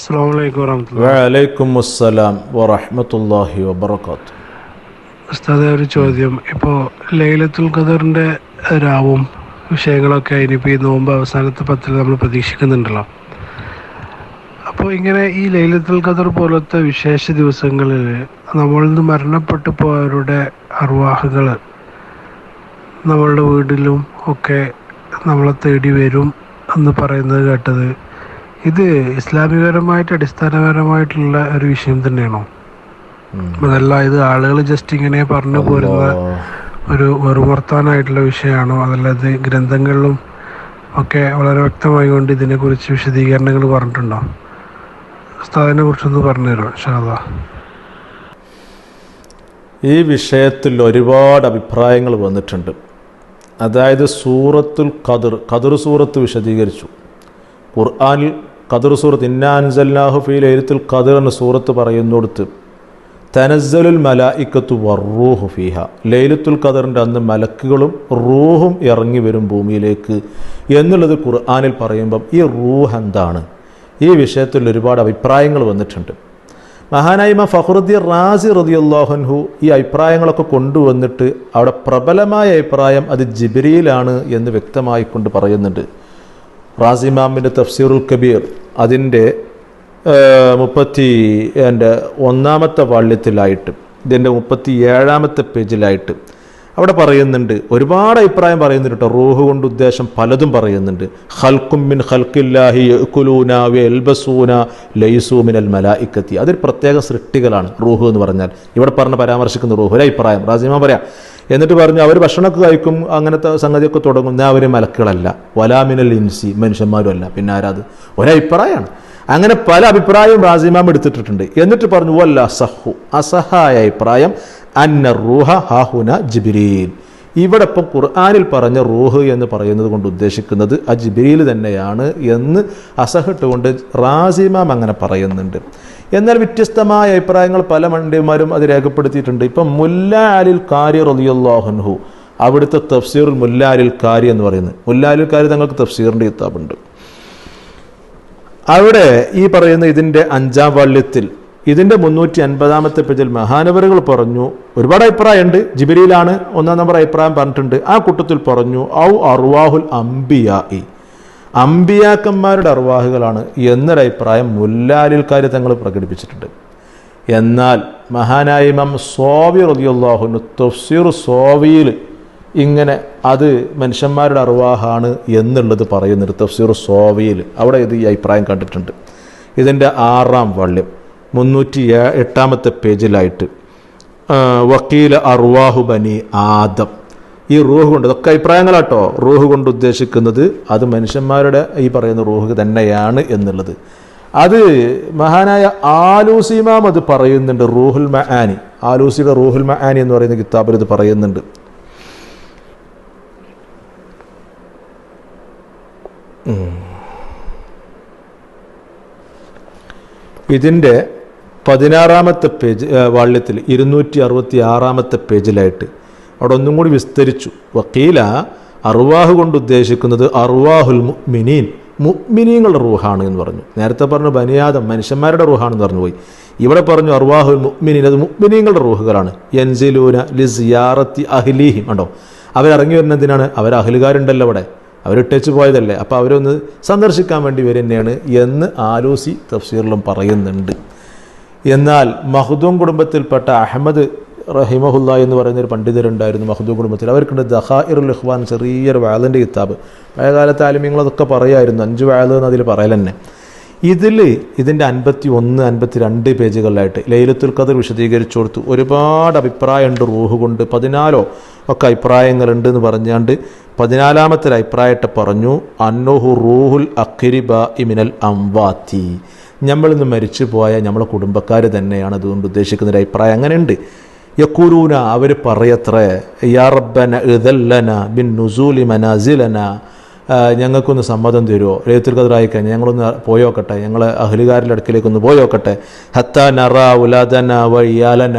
അസ്സാം വലൈക്കും വറഹമത്തുള്ള വലൈക്കും അസ്സലാം വറഹമത്തല്ലാഹി വബർക്കാത്തു ഉസ്താദെ ഒരു ചോദ്യം. ഇപ്പോൾ ലൈലത്തുൽ ഖദറിന്റെ രാവും വിഷയങ്ങളൊക്കെ ഇനിയിപ്പോൾ ഈ നോമ്പ് അവസാനത്തെ പത്തിൽ നമ്മൾ പ്രതീക്ഷിക്കുന്നുണ്ടല്ലോ. അപ്പോൾ ഇങ്ങനെ ഈ ലൈലത്തുൽ ഖദർ പോലത്തെ വിശേഷ ദിവസങ്ങളിൽ നമ്മളിൽ നിന്ന് മരണപ്പെട്ടു പോയവരുടെ അർവാഹുകൾ നമ്മളുടെ വീട്ടിലും ഒക്കെ നമ്മളെ തേടി വരും എന്ന് പറയുന്നത് കേട്ടത് ഇത് ഇസ്ലാമികപരമായിട്ട് അടിസ്ഥാനപരമായിട്ടുള്ള ഒരു വിഷയം തന്നെയാണോ? അതല്ല ഇത് ആളുകൾ ജസ്റ്റ് ഇങ്ങനെ പറഞ്ഞു പോരുന്ന ഒരു വെറുവർത്താനായിട്ടുള്ള വിഷയമാണോ? അതല്ല ഇത് ഗ്രന്ഥങ്ങളിലും ഒക്കെ വളരെ വ്യക്തമായി കൊണ്ട് ഇതിനെക്കുറിച്ച് വിശദീകരണങ്ങൾ പറഞ്ഞിട്ടുണ്ടോ? ഉസ്താദിനെ കുറിച്ചൊന്ന് പറഞ്ഞു തരുമോ ഷാദ ഈ വിഷയത്തിൽ ഒരുപാട് അഭിപ്രായങ്ങൾ വന്നിട്ടുണ്ട്. അതായത് സൂറത്തുൽ ഖദർ ഖദർ സൂറത്ത് വിശദീകരിച്ചു. ഖുർആനിൽ ഖദർ സൂറത്ത് ഇന്നാൻസല്ലാഹു ഫീ ലൈലത്തുൽ ഖദർ എന്ന സൂറത്ത് പറയുന്നിടത്ത് തനസ്സലുൽ മലായിക്കത്തു വർറൂഹു ഫീഹ. ലൈലത്തുൽ ഖദറിന്റെ അന്ന് മലക്കുകളും റൂഹും ഇറങ്ങി വരും ഭൂമിയിലേക്ക് എന്നുള്ളത് ഖുർആാനിൽ പറയുമ്പം ഈ റൂഹ് എന്താണ്? ഈ വിഷയത്തിൽ ഒരുപാട് അഭിപ്രായങ്ങൾ വന്നിട്ടുണ്ട്. മഹാനായിമ ഫഹ്റുദ്ദീൻ റാസി റതിയുല്ലാഹൻഹു ഈ അഭിപ്രായങ്ങളൊക്കെ കൊണ്ടുവന്നിട്ട് അവിടെ പ്രബലമായ അഭിപ്രായം അത് ജിബിരിയിലാണ് എന്ന് വ്യക്തമായിക്കൊണ്ട് പറയുന്നുണ്ട്. റാസിമാമിന്റെ തഫ്സീറുൽ കബീർ അതിന്റെ മുപ്പത്തി എന്റെ ഒന്നാമത്തെ വാള്യത്തിലായിട്ട് ഇതിന്റെ മുപ്പത്തി ഏഴാമത്തെ പേജിലായിട്ട് അവിടെ പറയുന്നുണ്ട് ഒരുപാട് അഭിപ്രായം പറയുന്നുണ്ട് കേട്ടോ. റൂഹ് കൊണ്ട് ഉദ്ദേശം പലതും പറയുന്നുണ്ട്. ഹൽക്കും മിൻ ഹൽക്കില്ലാഹി യഅ്കുലൂന എൽബസൂന ലൈസൂമിൻ അൽ മലായിക്കത്തി. അതൊരു പ്രത്യേക സൃഷ്ടികളാണ് റൂഹ് എന്ന് പറഞ്ഞാൽ. ഇവിടെ പറഞ്ഞ പരാമർശിക്കുന്ന റൂഹ് ഒരു അഭിപ്രായം. റാസിമ പറയാം എന്നിട്ട് പറഞ്ഞു അവർ ഭക്ഷണമൊക്കെ കഴിക്കും അങ്ങനത്തെ സംഗതിയൊക്കെ തുടങ്ങും. ഞാൻ അവർ മലക്കുകളല്ല. വലാമിനൽ ഇൻസി മനുഷ്യന്മാരും അല്ല പിന്നെ ആരാത് ഒരഭിപ്രായമാണ്. അങ്ങനെ പല അഭിപ്രായവും റാസിമാം എടുത്തിട്ടിട്ടുണ്ട്. എന്നിട്ട് പറഞ്ഞു വല്ല അസഹു അസഹായ അഭിപ്രായം. അന്ന റൂഹ ഹാഹുന ജിബിരീൻ ഇവിടെ ഇപ്പം ഖുർആാനിൽ പറഞ്ഞ റൂഹ് എന്ന് പറയുന്നത് കൊണ്ട് ഉദ്ദേശിക്കുന്നത് അജിബിരിയിൽ തന്നെയാണ് എന്ന് അസഹിട്ടുകൊണ്ട് റാസിമാം അങ്ങനെ പറയുന്നുണ്ട്. എന്നാൽ വ്യത്യസ്തമായ അഭിപ്രായങ്ങൾ പല മണ്ഡ്യന്മാരും അത് രേഖപ്പെടുത്തിയിട്ടുണ്ട്. ഇപ്പം മുല്ല അലിൽ കാരി റലിയുല്ലാഹുൻഹു അവിടുത്തെ തഫ്സീർ മുല്ല അലിൽ കാരി എന്ന് പറയുന്നത്. മുല്ല അലിൽ കാരി തങ്ങൾക്ക് തഫ്സീറിന്റെ കിതാബുണ്ട്. അവിടെ ഈ പറയുന്ന ഇതിന്റെ അഞ്ചാം വാള്യത്തിൽ ഇതിന്റെ മുന്നൂറ്റി അൻപതാമത്തെ പേജിൽ മഹാനവരുകൾ പറഞ്ഞു ഒരുപാട് അഭിപ്രായമുണ്ട്. ജിബിരിയിലാണ് ഒന്നാം നമ്പർ അഭിപ്രായം പറഞ്ഞിട്ടുണ്ട്. ആ കൂട്ടത്തിൽ പറഞ്ഞു ഔ അറുവാഹുൽ അംബിയായി. അമ്പിയാക്കന്മാരുടെ അർവാഹുകളാണ് എന്നൊരഭിപ്രായം മുല്ലാലിൽക്കാർ തങ്ങൾ പ്രകടിപ്പിച്ചിട്ടുണ്ട്. എന്നാൽ മഹാനായ ഇമാം സോവി റതിയുള്ളാഹുന് തഫ്സീർ സോവിയിൽ ഇങ്ങനെ അത് മനുഷ്യന്മാരുടെ അർവാഹാണ് എന്നുള്ളത് പറയുന്നുണ്ട് തഫ്സീർ സോവിയിൽ. അവിടെ ഇത് ഈ അഭിപ്രായം കണ്ടിട്ടുണ്ട്. ഇതിന്റെ ആറാം വള്യം മുന്നൂറ്റി എട്ടാമത്തെ പേജിലായിട്ട് വക്കീല അർവാഹു ബനി ആദം. ഈ റൂഹ് കൊണ്ട് ഇതൊക്കെ അഭിപ്രായങ്ങളാട്ടോ. റൂഹ് കൊണ്ട് ഉദ്ദേശിക്കുന്നത് അത് മനുഷ്യന്മാരുടെ ഈ പറയുന്ന റൂഹ് തന്നെയാണ് എന്നുള്ളത്. അത് മഹാനായ ആലൂസിമാം അത് പറയുന്നുണ്ട് റൂഹുൽ മഹാനി ആലൂസിയുടെ റൂഹുൽ മഹാനി എന്ന് പറയുന്ന കിതാബിൽ ഇത് പറയുന്നുണ്ട്. ഇതിന്റെ പതിനാറാമത്തെ പേജ് വാള്യത്തിൽ ഇരുന്നൂറ്റി അറുപത്തി ആറാമത്തെ പേജിലായിട്ട് അവിടെ ഒന്നും കൂടി വിസ്തരിച്ചു. വക്കീല അറുവാഹ് കൊണ്ട് ഉദ്ദേശിക്കുന്നത് അറുവാഹുൽ മുഅ്മിനീൻ മുഅ്മിനീങ്ങളുടെ റൂഹാണ് എന്ന് പറഞ്ഞു. നേരത്തെ പറഞ്ഞു ബനിയാദം മനുഷ്യന്മാരുടെ റൂഹാണെന്ന് പറഞ്ഞു പോയി. ഇവിടെ പറഞ്ഞു അറുവാഹുൽ മുഅ്മിനീൻ അത് മുഅ്മിനീങ്ങളുടെ റൂഹുകളാണ്. യൻസിലൂന ലിസിയാറത്തി അഹ്ലീഹിം കണ്ടോ? അവരിറങ്ങി വരുന്നതിനാണ് അവർ അഹ്ലുകാരുണ്ടല്ലോ അവിടെ. അവരിട്ടേച്ച് പോയതല്ലേ. അപ്പോൾ അവരൊന്ന് സന്ദർശിക്കാൻ വേണ്ടി വരും തന്നെയാണ് എന്ന് ആലോസി തഫ്സീറിലും പറയുന്നുണ്ട്. എന്നാൽ മഹദൂം കുടുംബത്തിൽപ്പെട്ട അഹമ്മദ് റഹിമഹുല്ല എന്ന് പറയുന്ന ഒരു പണ്ഡിതരുണ്ടായിരുന്നു മഹദൂ കുടുംബത്തിൽ. അവർക്കുണ്ട് ദഹാഇറുൽ ഇഖ്വാൻ ചെറിയൊരു വാലിന്റെ കിതാബ്. പഴയകാലത്തെ ആലിമ്യങ്ങളതൊക്കെ പറയായിരുന്നു അഞ്ച് വാൽ എന്ന് അതിൽ പറയൽ തന്നെ. ഇതിൽ ഇതിന്റെ അൻപത്തി ഒന്ന് അൻപത്തി രണ്ട് പേജുകളിലായിട്ട് ലൈലത്തുൽ ഖദർ വിശദീകരിച്ചു കൊടുത്തു. ഒരുപാട് അഭിപ്രായമുണ്ട് റൂഹ് കൊണ്ട്. പതിനാലോ ഒക്കെ അഭിപ്രായങ്ങളുണ്ട് എന്ന് പറഞ്ഞാണ്ട് പതിനാലാമത്തെ അഭിപ്രായത്തെ പറഞ്ഞു അന്നോഹു റൂഹുൽ അഖിരിബ ഇമിനൽ അംവാത്തി. നമ്മളിന്ന് മരിച്ചു പോയ നമ്മളെ കുടുംബക്കാർ തന്നെയാണ് അതുകൊണ്ട് ഉദ്ദേശിക്കുന്നൊരു അഭിപ്രായം. അങ്ങനെയുണ്ട്. യക്കൂലൂന അവർ പറയത്രേ യാ ഇതല്ലന ബിൻ നുസൂലി മനാസിലന. ഞങ്ങൾക്കൊന്ന് സമ്മതം തരുമോ രേത്തുൽ ഖദറായി കഴിഞ്ഞാൽ ഞങ്ങളൊന്ന് പോയോക്കട്ടെ ഞങ്ങൾ അഹ്ലുകാരുടെ അടുക്കിലേക്കൊന്ന് പോയോക്കട്ടെ. ഹത്ത നറ ഉലാദന വയ്യാലന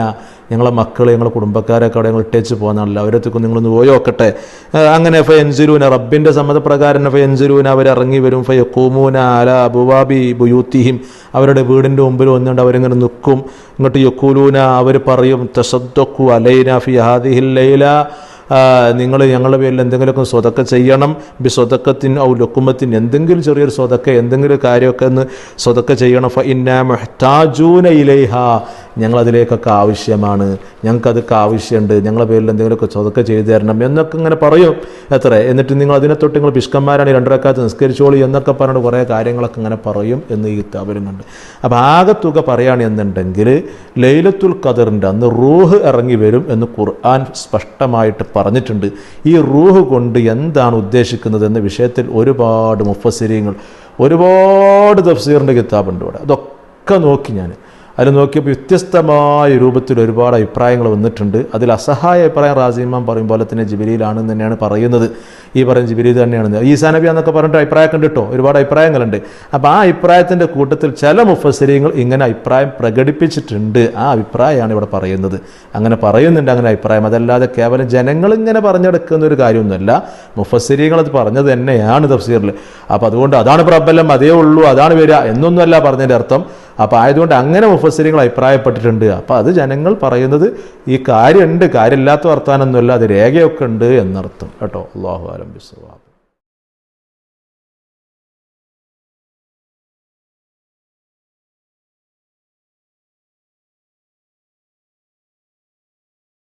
ഞങ്ങളെ മക്കളെ ഞങ്ങളെ കുടുംബക്കാരൊക്കെ അവിടെ ഞങ്ങൾ ഇട്ടേച്ച് പോകുന്നതല്ല അവരെത്തിക്കും നിങ്ങളൊന്ന് പോയി നോക്കട്ടെ. അങ്ങനെ ഫയൻസുരൂന റബ്ബിന്റെ സമ്മതപ്രകാരം ഫയൻസുരൂന അവർ ഇറങ്ങി വരും. ഫയക്കൂമൂന അല അബുവാബി ബുയൂത്തിഹിം. അവരുടെ വീടിന്റെ മുമ്പിൽ വന്നുകൊണ്ട് അവരിങ്ങനെ നിൽക്കും ഇങ്ങോട്ട് യക്കൂലൂന അവർ പറയും തസദ്ദക്കു അലൈന ഫി ഹാദിഹിൽ ലൈല. നിങ്ങൾ ഞങ്ങളുടെ പേരിൽ എന്തെങ്കിലുമൊക്കെ സ്വതക്ക ചെയ്യണം. ബി സ്വതക്കത്തിന് ഔ ലൊക്കുമ്പത്തിന് എന്തെങ്കിലും ചെറിയൊരു സ്വതക്ക എന്തെങ്കിലും കാര്യമൊക്കെ ഒന്ന് സ്വതക്ക ചെയ്യണം. ഫ ഇന്ന മെഹ്താജൂന ഇലൈഹ. ഞങ്ങളതിലേക്കൊക്കെ ആവശ്യമാണ്. ഞങ്ങൾക്കതൊക്കെ ആവശ്യമുണ്ട്. ഞങ്ങളുടെ പേരിൽ എന്തെങ്കിലുമൊക്കെ സ്വതക്ക ചെയ്തു തരണം എന്നൊക്കെ ഇങ്ങനെ പറയും. എത്ര എന്നിട്ട് നിങ്ങൾ അതിനെ തൊട്ട് നിങ്ങൾ പിഷ്കന്മാരാണ് രണ്ടരക്കാലത്ത് നിസ്കരിച്ചോളി എന്നൊക്കെ പറഞ്ഞിട്ട് കുറേ കാര്യങ്ങളൊക്കെ ഇങ്ങനെ പറയും എന്ന് ഈ കണ്ട് അപ്പോൾ ആകെ തുക പറയുകയാണെന്നുണ്ടെങ്കിൽ ലൈലത്തുൽ ഖദറിന്റെ അന്ന് റൂഹ് ഇറങ്ങി വരും എന്ന് ഖുർആൻ സ്പഷ്ടമായിട്ട് പറഞ്ഞിട്ടുണ്ട്. ഈ റൂഹ് കൊണ്ട് എന്താണ് ഉദ്ദേശിക്കുന്നത് എന്ന വിഷയത്തിൽ ഒരുപാട് മുഫസിരിയങ്ങൾ ഒരുപാട് തഫ്സീറിന്റെ കിതാബുണ്ട് ഇവിടെ. അതൊക്കെ നോക്കി ഞാൻ. അതിൽ നോക്കിയപ്പോൾ വ്യത്യസ്തമായ രൂപത്തിൽ ഒരുപാട് അഭിപ്രായങ്ങൾ വന്നിട്ടുണ്ട്. അതിൽ അസഹായ അഭിപ്രായം റാസിമാൻ പറയും പോലെ തന്നെ ജിബിരിയിലാണെന്ന് തന്നെയാണ് പറയുന്നത്. ഈ പറയുന്ന ജിബിരി തന്നെയാണ്. ഈസാ നബി എന്നൊക്കെ പറഞ്ഞിട്ട് അഭിപ്രായമൊക്കെ കണ്ടിട്ടോ ഒരുപാട് അഭിപ്രായങ്ങളുണ്ട്. അപ്പോൾ ആ അഭിപ്രായത്തിന്റെ കൂട്ടത്തിൽ ചില മുഫസരിയങ്ങൾ ഇങ്ങനെ അഭിപ്രായം പ്രകടിപ്പിച്ചിട്ടുണ്ട്. ആ അഭിപ്രായമാണ് ഇവിടെ പറയുന്നത്. അങ്ങനെ പറയുന്നുണ്ട് അങ്ങനെ അഭിപ്രായം. അതല്ലാതെ കേവലം ജനങ്ങൾ ഇങ്ങനെ പറഞ്ഞെടുക്കുന്ന ഒരു കാര്യമൊന്നുമല്ല. മുഫസരിയങ്ങൾ അത് പറഞ്ഞത് തന്നെയാണ് തഫ്സീറിൽ. അപ്പോൾ അതുകൊണ്ട് അതാണ് പ്രബലം അതേ ഉള്ളൂ അതാണ് വരിക എന്നൊന്നുമല്ല പറഞ്ഞതിന്റെ അർത്ഥം. അപ്പോൾ ആയതുകൊണ്ട് അങ്ങനെ മുഫസരിങ്ങൾ അഭിപ്രായപ്പെട്ടിട്ടുണ്ട്. അപ്പോൾ അത് ജനങ്ങൾ പറയുന്നത് ഈ കാര്യമുണ്ട് കാര്യമില്ലാത്ത വർത്താനൊന്നുമല്ല അത് രേഖയൊക്കെ ഉണ്ട് എന്നർത്ഥം. കേട്ടോ? അള്ളാഹു ആലം ബിസ്വാബ്.